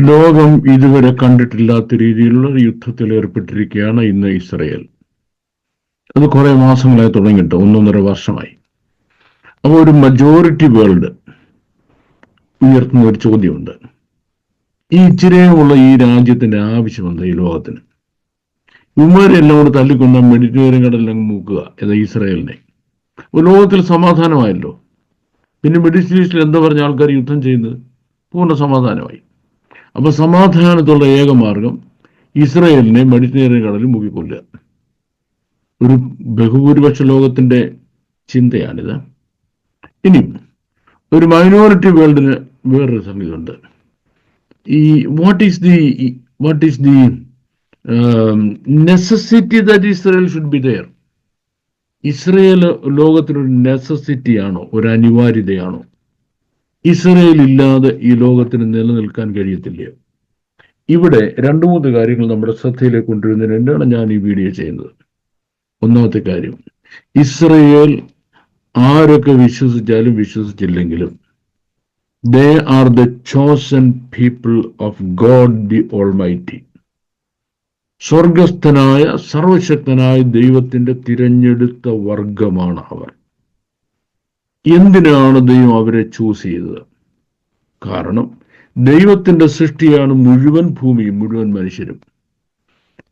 ലോകം ഇതുവരെ കണ്ടിട്ടില്ലാത്ത രീതിയിലുള്ള യുദ്ധത്തിൽ ഏർപ്പെട്ടിരിക്കുകയാണ് ഇന്ന് ഇസ്രയേൽ. അത് കുറെ മാസങ്ങളായി തുടങ്ങിയിട്ട് ഒന്നൊന്നര വർഷമായി. അപ്പോൾ ഒരു മജോറിറ്റി വേൾഡ് ഉയർത്തുന്ന ഒരു ചോദ്യമുണ്ട്. ഈ ഇച്ചിരിയുമുള്ള ഈ രാജ്യത്തിന്റെ ആവശ്യമുണ്ട് ഈ ലോകത്തിന്? ഇവരെല്ലാം കൂടെ തല്ലിക്കൊണ്ട മെഡിറ്ററേനിയൻ കടലിൽ മൂക്കുക എന്ന ഇസ്രയേലിനെ. ലോകത്തിൽ സമാധാനമായല്ലോ. പിന്നെ മിഡിൽ എന്താ പറഞ്ഞ ആൾക്കാർ യുദ്ധം ചെയ്യുന്നത്? പൂർണ സമാധാനമായി. അപ്പൊ സമാധാനത്തുള്ള ഏക മാർഗം ഇസ്രയേലിനെ മെഡിറ്ററേനിയൻ കടലിൽ മുക്കിക്കൊല്ലുക. ഒരു ബഹുഭൂരിപക്ഷ ലോകത്തിന്റെ ചിന്തയാണിത്. ഇനി ഒരു മൈനോറിറ്റി വേൾഡിന് വേറൊരു സംഗീതമുണ്ട് ഈ what is the what is the necessity that Israel should be there Israel ലോകത്തിനൊരു നെസസിറ്റിയാണോ ഒരു അനിവാര്യതയാണോ? ഇസ്രയേൽ ഇല്ലാതെ ഈ ലോകത്തിന് നിലനിൽക്കാൻ കഴിയത്തില്ല. ഇവിടെ രണ്ടു മൂന്ന് കാര്യങ്ങൾ നമ്മുടെ ശ്രദ്ധയിലേക്ക് കൊണ്ടുവരുന്നതിന് വേണ്ടിയാണ് ഞാൻ ഈ വീഡിയോ ചെയ്യുന്നത്. ഒന്നാമത്തെ കാര്യം ഇസ്രയേൽ ആരൊക്കെ വിശ്വസിച്ചാലും വിശ്വസിച്ചില്ലെങ്കിലും they are the chosen people of God the almighty സ്വർഗസ്ഥനായ സർവശക്തനായ ദൈവത്തിന്റെ തിരഞ്ഞെടുത്ത വർഗമാണ് അവർ. എന്തിനാണ് ദൈവം അവരെ ചൂസ് ചെയ്തത്? കാരണം ദൈവത്തിന്റെ സൃഷ്ടിയാണ് മുഴുവൻ ഭൂമിയും മുഴുവൻ മനുഷ്യരും.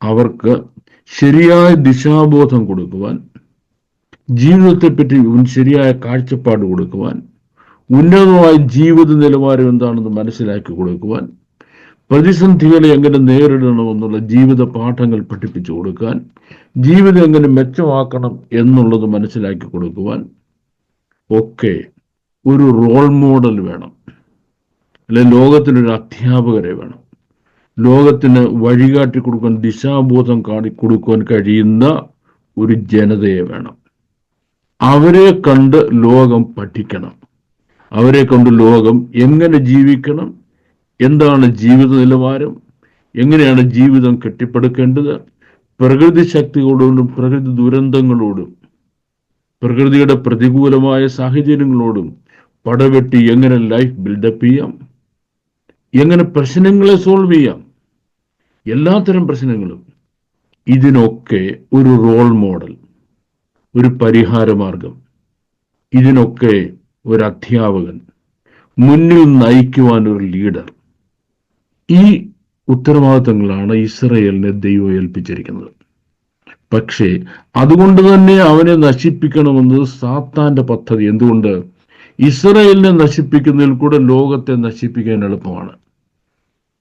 അവർക്ക് ശരിയായ ദിശാബോധം കൊടുക്കുവാൻ ജീവിതത്തെപ്പറ്റി ശരിയായ കാഴ്ചപ്പാട് കൊടുക്കുവാൻ ഉന്നതമായ ജീവിത നിലവാരം എന്താണെന്ന് മനസ്സിലാക്കി കൊടുക്കുവാൻ പ്രതിസന്ധികളെ എങ്ങനെ നേരിടണമെന്നുള്ള ജീവിത പാഠങ്ങൾ പഠിപ്പിച്ചു കൊടുക്കാൻ ജീവിതം എങ്ങനെ മെച്ചമാക്കണം എന്നുള്ളത് മനസ്സിലാക്കി കൊടുക്കുവാൻ ഒക്കെ ഒരു റോൾ മോഡൽ വേണം. അല്ലെ ലോകത്തിനൊരു അധ്യാപകരെ വേണം. ലോകത്തിന് വഴികാട്ടി കൊടുക്കാൻ ദിശാബോധം കാണി കൊടുക്കുവാൻ കഴിയുന്ന ഒരു ജനതയെ വേണം. അവരെ കണ്ട് ലോകം പഠിക്കണം. അവരെ കൊണ്ട് ലോകം എങ്ങനെ ജീവിക്കണം എന്താണ് ജീവിത നിലവാരം എങ്ങനെയാണ് ജീവിതം കെട്ടിപ്പടുക്കേണ്ടത് പ്രകൃതി ശക്തികളോടും പ്രകൃതി ദുരന്തങ്ങളോടും പ്രകൃതിയുടെ പ്രതികൂലമായ സാഹചര്യങ്ങളോടും പടവെട്ടി എങ്ങനെ ലൈഫ് ബിൽഡപ്പ് ചെയ്യാം? എങ്ങനെ പ്രശ്നങ്ങളെ സോൾവ് ചെയ്യാം? എല്ലാത്തരം പ്രശ്നങ്ങളും ഇതിനൊക്കെ ഒരു റോൾ മോഡൽ ഒരു പരിഹാരമാർഗം ഇതിനൊക്കെ ഒരു അധ്യാപകൻ മുന്നിൽ നയിക്കുവാൻ ഒരു ലീഡർ ഈ ഉത്തരവാദിത്തങ്ങളാണ് ഇസ്രയേലിനെ ദൈവം ഏൽപ്പിച്ചിരിക്കുന്നത്. പക്ഷേ അതുകൊണ്ട് തന്നെ അവനെ നശിപ്പിക്കണമെന്നത് സാത്താന്റെ പദ്ധതി. എന്തുകൊണ്ട്? ഇസ്രയേലിനെ നശിപ്പിക്കുന്നതിൽ കൂടെ ലോകത്തെ നശിപ്പിക്കാൻ എളുപ്പമാണ്.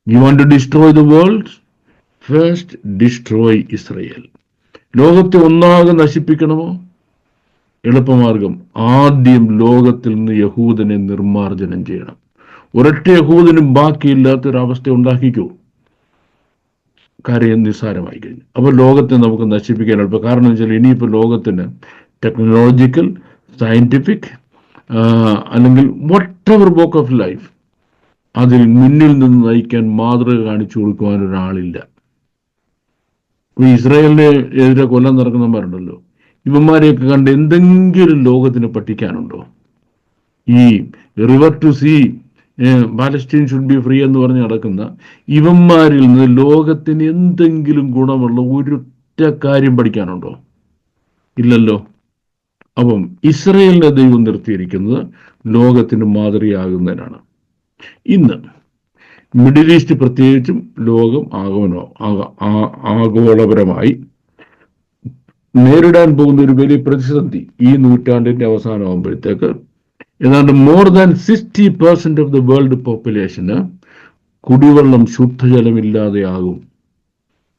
You want to destroy the world first destroy Israel ലോകത്തെ ഒന്നാകെ നശിപ്പിക്കണമോ? എളുപ്പമാർഗം ആദ്യം ലോകത്തിൽ നിന്ന് യഹൂദനെ നിർമാർജനം ചെയ്യണം. ഒരൊറ്റ യഹൂദനും ബാക്കിയില്ലാത്തൊരവസ്ഥ ഉണ്ടാക്കിക്കോ. കാര്യം നിസ്സാരമായി കഴിഞ്ഞു. അപ്പോൾ ലോകത്തെ നമുക്ക് നശിപ്പിക്കാൻ എളുപ്പം. കാരണം വെച്ചാൽ ഇനിയിപ്പോൾ ലോകത്തിന് ടെക്നോളജിക്കൽ സയന്റിഫിക് അല്ലെങ്കിൽ whatever walk of life അതിൽ മുന്നിൽ നിന്ന് നയിക്കാൻ മാതൃക കാണിച്ചു കൊടുക്കുവാൻ ഒരാളില്ല. ഇസ്രായേലിനെ എതിരെ കൊല്ലം നടക്കുന്നവരുണ്ടല്ലോ ഇവന്മാരെയൊക്കെ കണ്ട് എന്തെങ്കിലും ലോകത്തിന് പഠിക്കാനുണ്ടോ ഈ river to sea Palestine should be free എന്ന് പറഞ്ഞ് നടക്കുന്ന ഇവന്മാരിൽ നിന്ന് ലോകത്തിന് എന്തെങ്കിലും ഗുണമുള്ള ഒരൊറ്റ കാര്യം പഠിക്കാനുണ്ടോ? ഇല്ലല്ലോ. അപ്പം ഇസ്രയേലിനെ ദൈവം നിർത്തിയിരിക്കുന്നത് ലോകത്തിന് മാതൃകയാകുന്നതിനാണ്. ഇന്ന് മിഡിൽ ഈസ്റ്റ് പ്രത്യേകിച്ചും ലോകം ആഗമനോ ആഗോളപരമായി നേരിടാൻ പോകുന്ന ഒരു വലിയ പ്രതിസന്ധി ഈ നൂറ്റാണ്ടിന്റെ അവസാനമാകുമ്പോഴത്തേക്ക് ഏതാണ്ട് more than sixty percent of the world population കുടിവെള്ളം ശുദ്ധജലമില്ലാതെയാകും.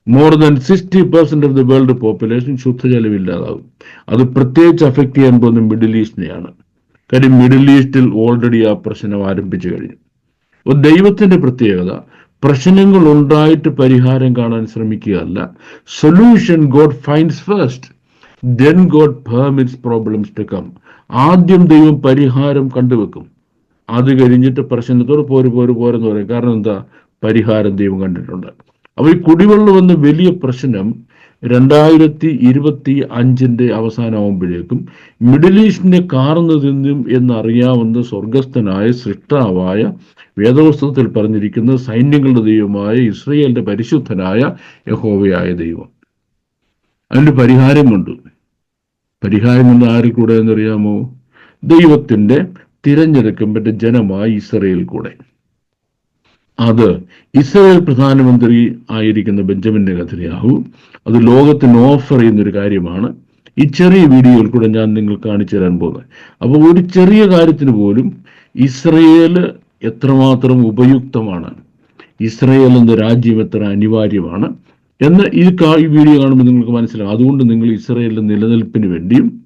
More than sixty percent of the world population ശുദ്ധജലമില്ലാതാകും. അത് പ്രത്യേകിച്ച് അഫക്റ്റ് ചെയ്യാൻ പോകുന്ന മിഡിൽ ഈസ്റ്റിനെയാണ് കാര്യം മിഡിൽ ഈസ്റ്റിൽ ഓൾറെഡി ആ പ്രശ്നം ആരംഭിച്ചു കഴിഞ്ഞു. അപ്പോൾ ദൈവത്തിന്റെ പ്രത്യേകത പ്രശ്നങ്ങൾ ഉണ്ടായിട്ട് പരിഹാരം കാണാൻ ശ്രമിക്കുകയല്ല. Solution God finds first then God permits problems to come ആദ്യം ദൈവം പരിഹാരം കണ്ടുവെക്കും. അത് കഴിഞ്ഞിട്ട് പ്രശ്നത്തോട് പോര് പോര് പോരെന്ന് പറയും. കാരണം എന്താ? പരിഹാരം ദൈവം കണ്ടിട്ടുണ്ട്. അപ്പൊ ഈ കുടിവെള്ളം എന്ന വലിയ പ്രശ്നം രണ്ടായിരത്തി ഇരുപത്തി അഞ്ചിന്റെ അവസാനമാകുമ്പോഴേക്കും മിഡിൽ ഈസ്റ്റിനെ കാർന്നു തിന്നും എന്നറിയാവുന്ന സ്വർഗസ്ഥനായ സൃഷ്ടാവായ വേദപുസ്തകത്തിൽ പറഞ്ഞിരിക്കുന്ന സൈന്യങ്ങളുടെ ദൈവമായ ഇസ്രയേലിന്റെ പരിശുദ്ധനായ യഹോവയായ ദൈവം. അതിന്റെ പരിഹാരം കൊണ്ട്. പരിഹാരം എന്നത് ആരിൽ കൂടെ എന്നറിയാമോ? ദൈവത്തിന്റെ തിരഞ്ഞെടുക്കപ്പെട്ട ജനമായി ഇസ്രയേൽ കൂടെ. അത് ഇസ്രയേൽ പ്രധാനമന്ത്രി ആയിരിക്കുന്ന ബെഞ്ചമിൻ നെതന്യാഹു അത് ലോകത്തിന് ഓഫർ ചെയ്യുന്ന ഒരു കാര്യമാണ്. ഈ ചെറിയ വീഡിയോയിൽ കൂടെ ഞാൻ നിങ്ങൾ കാണിച്ചു തരാൻ പോകുന്നത്. അപ്പോൾ ഒരു ചെറിയ കാര്യത്തിന് പോലും ഇസ്രയേൽ എത്രമാത്രം ഉപയുക്തമാണ്. ഇസ്രയേൽ എന്ന രാജ്യം എത്ര അനിവാര്യമാണ്. എന്ന് ഈ ഈ വീഡിയോ കാണുമ്പോൾ നിങ്ങൾക്ക് മനസ്സിലാവും. അതുകൊണ്ട് നിങ്ങൾ ഇസ്രയേലിന്റെ നിലനിൽപ്പിന് വേണ്ടിയും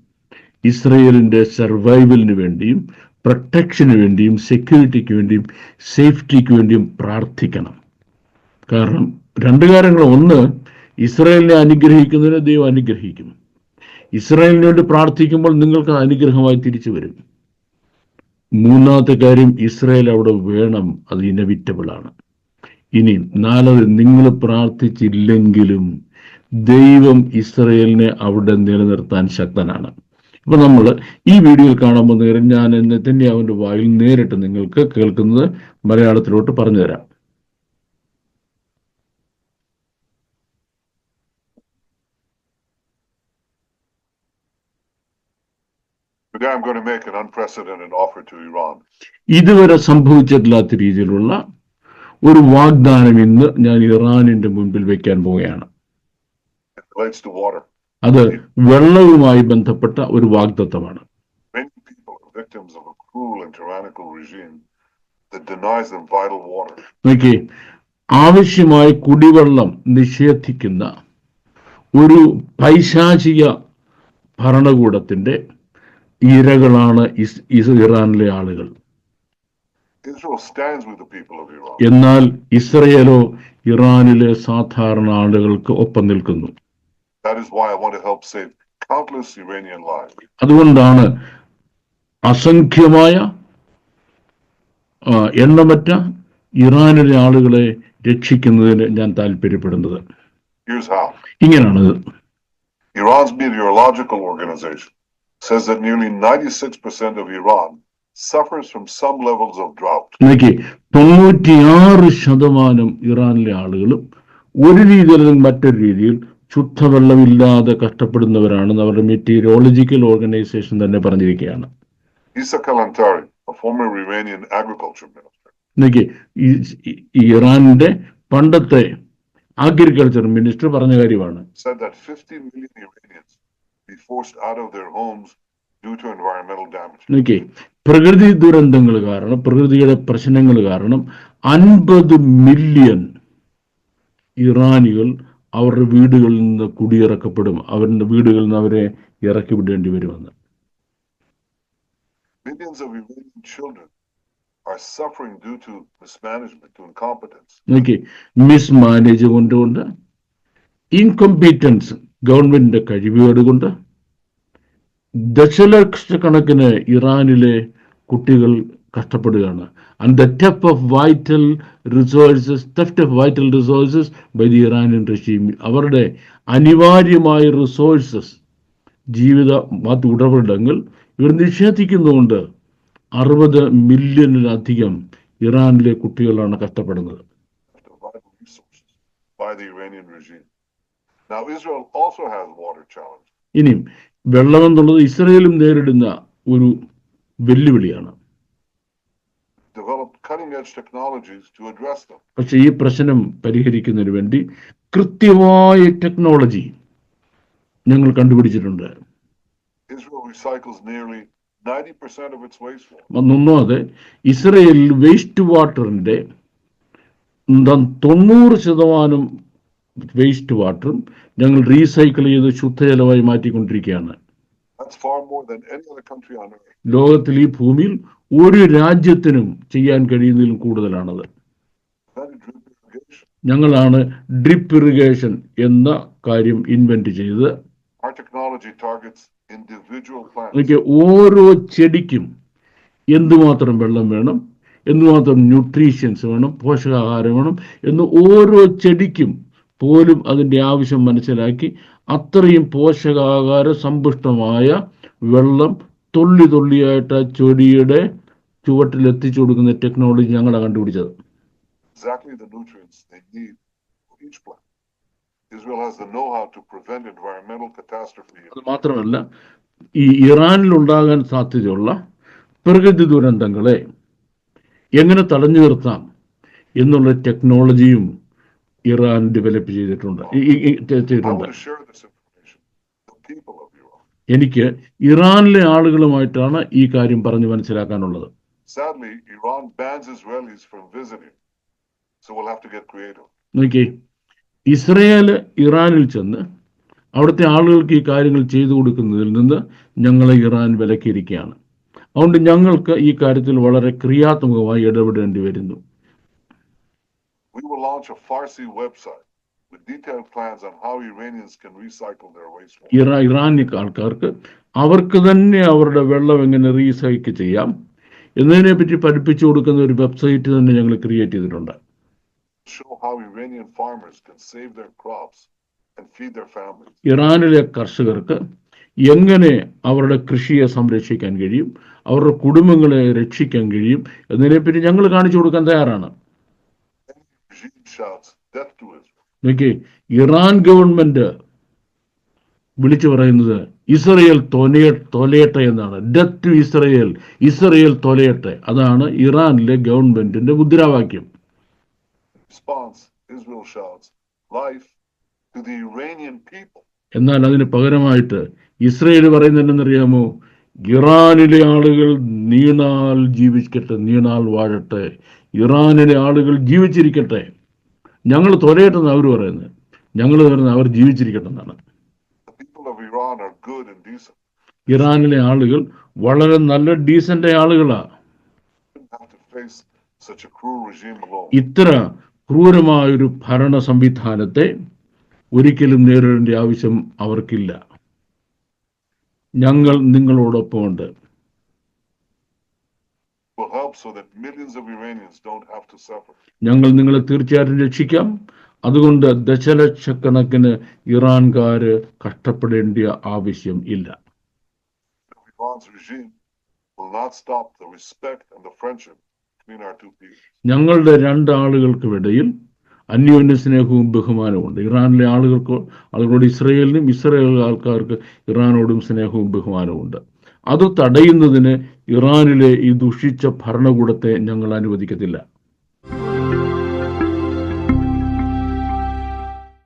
ഇസ്രയേലിന്റെ സർവൈവലിന് വേണ്ടിയും പ്രൊട്ടക്ഷന് വേണ്ടിയും സെക്യൂരിറ്റിക്ക് വേണ്ടിയും സേഫ്റ്റിക്ക് വേണ്ടിയും പ്രാർത്ഥിക്കണം. കാരണം രണ്ട് കാര്യങ്ങൾ. ഒന്ന് ഇസ്രയേലിനെ അനുഗ്രഹിക്കുന്നതിന് ദൈവം അനുഗ്രഹിക്കും. ഇസ്രായേലിന് വേണ്ടി പ്രാർത്ഥിക്കുമ്പോൾ നിങ്ങൾക്ക് അനുഗ്രഹമായി തിരിച്ചു വരും. മൂന്നാമത്തെ കാര്യം ഇസ്രായേൽ അവിടെ വേണം. അത് ഇനവിറ്റബിൾ ആണ്. ഇനി നാലത് നിങ്ങൾ പ്രാർത്ഥിച്ചില്ലെങ്കിലും ദൈവം ഇസ്രയേലിനെ അവിടെ നിലനിർത്താൻ ശക്തനാണ് ഇപ്പൊ നമ്മൾ ഈ വീഡിയോയിൽ കാണുമ്പോൾ നേരം ഞാൻ തന്നെ അവന്റെ വായിൽ നേരിട്ട് നിങ്ങൾക്ക് കേൾക്കുന്നത് മലയാളത്തിലോട്ട് പറഞ്ഞു തരാം Today I'm going to make an unprecedented offer to Iran. ഇതുവരെ സംഭവിച്ചിട്ടില്ലാത്ത രീതിയിലുള്ള ഒരു വാഗ്ദാനം ഇന്ന് ഞാൻ ഇറാനിന്റെ മുൻപിൽ വെക്കാൻ പോവുകയാണ്. അത് വെള്ളവുമായി ബന്ധപ്പെട്ട ഒരു വാഗ്ദത്തമാണ്. നോക്കി ആവശ്യമായ കുടിവെള്ളം നിഷേധിക്കുന്ന ഒരു പൈശാചിക ഭരണകൂടത്തിന്റെ ഇരകളാണ് ഇറാനിലെ ആളുകൾ Israel stands with the people of Iran. എന്നാൽ ഇസ്രയേലോ ഇറാനിലെ സാധാരണ ആളുകൾക്ക് ഒപ്പം നിൽക്കുന്നു That is why I want to help save countless Iranian lives. അതുകൊണ്ടാണ് അസംഖ്യമായ എണ്ണമറ്റ ഇറാനിലെ ആളുകളെ രക്ഷിക്കുന്നതിന് ഞാൻ താല്പര്യപ്പെടുന്നത്. ഇങ്ങനെയാണത് Iran's meteorological organization says that nearly 96% of Iran suffers from some levels of drought. നോക്കി തൊണ്ണൂറ്റിയാറ് ശതമാനം ഇറാനിലെ ആളുകളും ഒരു രീതിയിൽ അല്ലെങ്കിൽ മറ്റൊരു രീതിയിൽ ശുദ്ധവെള്ളമില്ലാതെ കഷ്ടപ്പെടുന്നവരാണെന്ന് അവരുടെ മെറ്റീരിയോളജിക്കൽ ഓർഗനൈസേഷൻ തന്നെ പറഞ്ഞിരിക്കുകയാണ്. ഇറാന്റെ പണ്ടത്തെ അഗ്രികൾച്ചർ മിനിസ്റ്റർ പറഞ്ഞ കാര്യമാണ്. Said that 50 million Iranians be forced out of their homes due to environmental damage. നോക്കി പ്രകൃതി ദുരന്തങ്ങൾ കാരണം പ്രകൃതിയുടെ പ്രശ്നങ്ങൾ കാരണം അൻപത് മില്യൺ ഇറാനികൾ അവരുടെ വീടുകളിൽ നിന്ന് കുടിയിറക്കപ്പെടും അവരുടെ വീടുകളിൽ നിന്ന് അവരെ ഇറക്കി വിടേണ്ടി വരുമെന്ന് Millions of Iranian children are suffering due to mismanagement, to incompetence. നോക്കി മിസ് മാനേജ് കൊണ്ടുകൊണ്ട് ഇൻകംപീറ്റൻസ് ഗവൺമെന്റിന്റെ കഴിവുകേട് കൊണ്ട് ദശലക്ഷക്കണക്കിന് ഇറാനിലെ കുട്ടികൾ കഷ്ടപ്പെടുകയാണ്. And the theft of vital resources theft of vital resources by the Iranian regime അവരുടെ അനിവാര്യമായ റിസോഴ്സസ് ജീവിത മറ്റ് ഉടപടങ്ങൾ ഇവർ നിഷേധിക്കുന്നതുകൊണ്ട് അറുപത് മില്യണിലധികം ഇറാനിലെ കുട്ടികളാണ് കഷ്ടപ്പെടുന്നത്. ഇനിയും വെള്ളമെന്നുള്ളത് ഇസ്രയേലും നേരിടുന്ന ഒരു വെല്ലുവിളിയാണ്. പക്ഷെ ഈ പ്രശ്നം പരിഹരിക്കുന്നതിന് വേണ്ടി കൃത്യമായ ടെക്നോളജി ഞങ്ങൾ കണ്ടുപിടിച്ചിട്ടുണ്ട് ഒന്നോ recycles nearly 90% of its wastewater. ഒന്നൊന്നാമത് ഇസ്രയേലിൽ വേസ്റ്റ് വാട്ടറിന്റെ തൊണ്ണൂറ് ശതമാനം വേസ്റ്റ് വാട്ടറും ഞങ്ങൾ റീസൈക്കിൾ ചെയ്ത് ശുദ്ധജലമായി മാറ്റിക്കൊണ്ടിരിക്കുകയാണ് ലോകത്തിൽ ഈ ഭൂമിയിൽ ഒരു രാജ്യത്തിനും ചെയ്യാൻ കഴിയുന്നതിലും കൂടുതലാണത്. ഞങ്ങളാണ് ഡ്രിപ്പ് ഇറിഗേഷൻ എന്ന കാര്യം ഇൻവെന്റ് ചെയ്തത്. ഓരോ ചെടിക്കും എന്തുമാത്രം വെള്ളം വേണം എന്തുമാത്രം ന്യൂട്രീഷ്യൻസ് വേണം പോഷകാഹാരം വേണം എന്ന് ഓരോ ചെടിക്കും പോലും അതിന്റെ ആവശ്യം മനസ്സിലാക്കി അത്രയും പോഷകാഹാര സമ്പുഷ്ടമായ വെള്ളം തുള്ളി തുള്ളിയായിട്ട് ആ ചെടിയുടെ ചുവട്ടിൽ എത്തിച്ചു കൊടുക്കുന്ന ടെക്നോളജി ഞങ്ങളാണ് കണ്ടുപിടിച്ചത് exactly the nutrients they need for each plant. Israel has the know-how to prevent environmental catastrophe. അത് മാത്രമല്ല ഈ ഇറാനിൽ ഉണ്ടാകാൻ സാധ്യതയുള്ള പ്രകൃതി ദുരന്തങ്ങളെ എങ്ങനെ തടഞ്ഞു നിർത്താം എന്നുള്ള ടെക്നോളജിയും ഇറാൻ ഡെവലപ്പ് ചെയ്തിട്ടുണ്ട്. I ചെയ്തിട്ടുണ്ട്. എനിക്ക് ഇറാനിലെ ആളുകളുമായിട്ടാണ് ഈ കാര്യം പറഞ്ഞു മനസ്സിലാക്കാനുള്ളത്. നോക്കി ഇസ്രയേൽ ഇറാനിൽ ചെന്ന് അവിടുത്തെ ആളുകൾക്ക് ഈ കാര്യങ്ങൾ ചെയ്തു കൊടുക്കുന്നതിൽ നിന്ന് ഞങ്ങളെ ഇറാൻ വിലക്കിയിരിക്കുകയാണ്. അതുകൊണ്ട് ഞങ്ങൾക്ക് ഈ കാര്യത്തിൽ വളരെ ക്രിയാത്മകമായി ഇടപെടേണ്ടി വരുന്നു. We will launch a Farsi website with detailed plans on how Iranians can recycle their wastewater. ഇറാനിക് ആൾക്കാർക്ക് അവർക്ക് തന്നെ അവരുടെ വെള്ളം എങ്ങനെ റീസൈക്കിൾ ചെയ്യാം എന്നതിനെ പറ്റി പഠിപ്പിച്ചു കൊടുക്കുന്ന ഒരു വെബ്സൈറ്റ് തന്നെ ഞങ്ങൾ ക്രിയേറ്റ് ചെയ്തിട്ടുണ്ട് Show how Iranian farmers can save their crops and feed their families. ഇറാനിലെ കർഷകർക്ക് എങ്ങനെ അവരുടെ കൃഷിയെ സംരക്ഷിക്കാൻ കഴിയും അവരുടെ കുടുംബങ്ങളെ രക്ഷിക്കാൻ കഴിയും എന്നതിനെപ്പറ്റി ഞങ്ങൾ കാണിച്ചു കൊടുക്കാൻ തയ്യാറാണ് Regime shouts death to Israel. നോക്കി ഇറാൻ ഗവൺമെന്റ് വിളിച്ചു പറയുന്നത് ഇസ്രയേൽ തൊലയ തൊലയട്ടെ എന്നാണ്. ഡെത്ത് ടു ഇസ്രയേൽ ഇസ്രയേൽ തൊലയട്ടെ അതാണ് ഇറാനിലെ ഗവൺമെന്റിന്റെ മുദ്രാവാക്യം. Response, Israel shouts, life to the Iranian people. എന്നാൽ അതിന് പകരമായിട്ട് ഇസ്രയേൽ പറയുന്നത് എന്നറിയാമോ ഇറാനിലെ ആളുകൾ നീണാൽ ജീവിക്കട്ടെ നീണാൽ വാഴട്ടെ. ഇറാനിലെ ആളുകൾ ജീവിച്ചിരിക്കട്ടെ. ഞങ്ങൾ തൊലയട്ടെന്ന് അവർ പറയുന്നത്. ഞങ്ങൾ പറയുന്നത് അവർ ജീവിച്ചിരിക്കട്ടെ എന്നാണ്. The people of Iran are good and decent. ഇറാനിലെ ആളുകൾ വളരെ നല്ല ഡീസന്റ് alone. ഇത്ര ക്രൂരമായൊരു ഭരണ സംവിധാനത്തെ ഒരിക്കലും നേരിടേണ്ട ആവശ്യം അവർക്കില്ല. ഞങ്ങൾ നിങ്ങളോടൊപ്പമുണ്ട് Will help so that millions of Iranians don't have to suffer. ഞങ്ങൾ നിങ്ങളെ തീർച്ചയായിട്ടും രക്ഷിക്കാം. അതുകൊണ്ട് ദശലക്ഷക്കണക്കിന് ഇറാൻകാര് കഷ്ടപ്പെടേണ്ട ആവശ്യം ഇല്ല. ഞങ്ങളുടെ regime will not stop the respect and the friendship between our two peoples. ഞങ്ങളുടെ രണ്ടാളുകൾക്കുമിടയിൽ അന്യോന്യ സ്നേഹവും ബഹുമാനവും ഉണ്ട്. ഇറാനിലെ ആളുകൾക്ക് ആളുകളോട് ഇസ്രയേലിനും ഇസ്രയേൽ ആൾക്കാർക്ക് ഇറാനോടും സ്നേഹവും ബഹുമാനവും ഉണ്ട്. അത് തടയുന്നതിന് ഇറാനിലെ ഈ ദുഷിച്ച ഭരണകൂടത്തെ ഞങ്ങൾ അനുവദിക്കത്തില്ല.